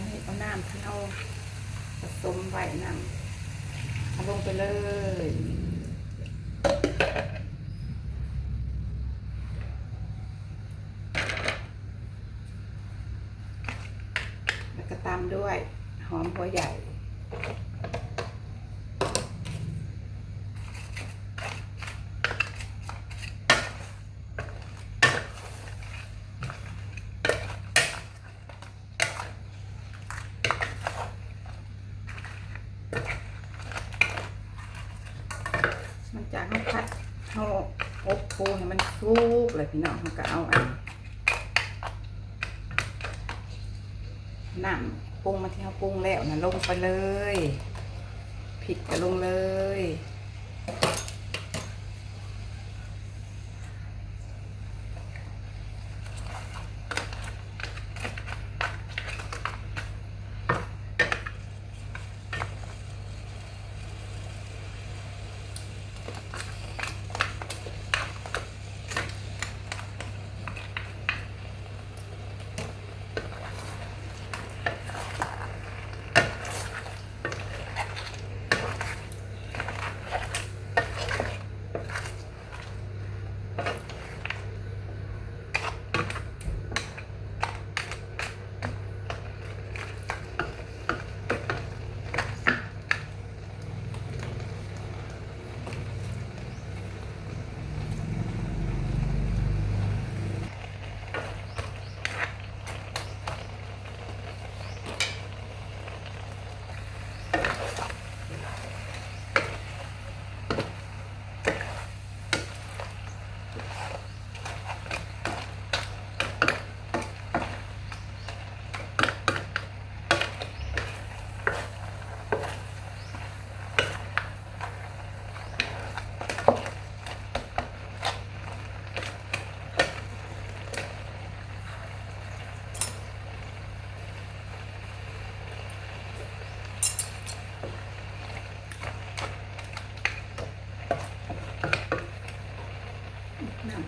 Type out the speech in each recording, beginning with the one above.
ันนี้เอาน้ำที่เอาผสมไว้น้ำเอาลงไปเลยแล้วก็ตามด้วยหอมหัวใหญ่ จากเขาพัดเขาอบปูให้มันสุกเลยพี่น้องเขาก็เอาอันน้ำปรุงมาที่เขาปรุงแล้วนะลงไปเลยผิดก็ลงเลย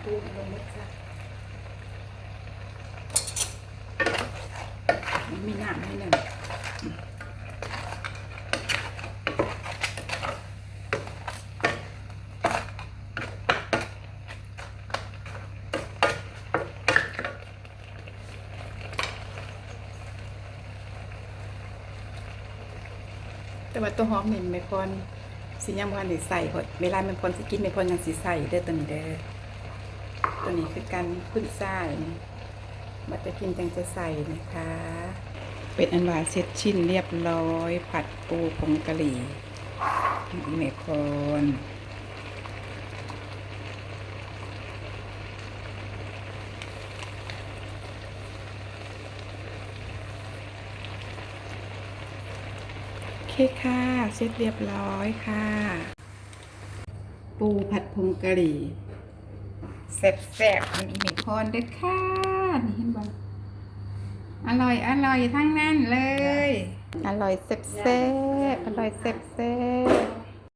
น้ำปูลงหมดจ้ะมันมีน้ำให้หนึ่งแต่ว่าตัวหอมนี่ไม่พรสิยังพันได้ใส่พอเวลามันพรสิกินไม่พรยังสิใส่เด้อตัวนี้เด้อ ตัวนี้คือการขึ้นซ่ายบัตตอร์กินจังจะใส่นะคะ เป็นอันว่าเสร็จชิ้นเรียบร้อย ผัดปูผงกะหรี่อเมคอนเคค่ะ เสร็จเรียบร้อยค่ะ ปูผัดผงกะหรี่ แซ่บๆมันอีกหนึ่งคนเด้อค่ะนี่เห็นบ่อร่อยอร่อยทั้งนั้นเลย อร่อยแซ่บๆอร่อยแซ่บๆ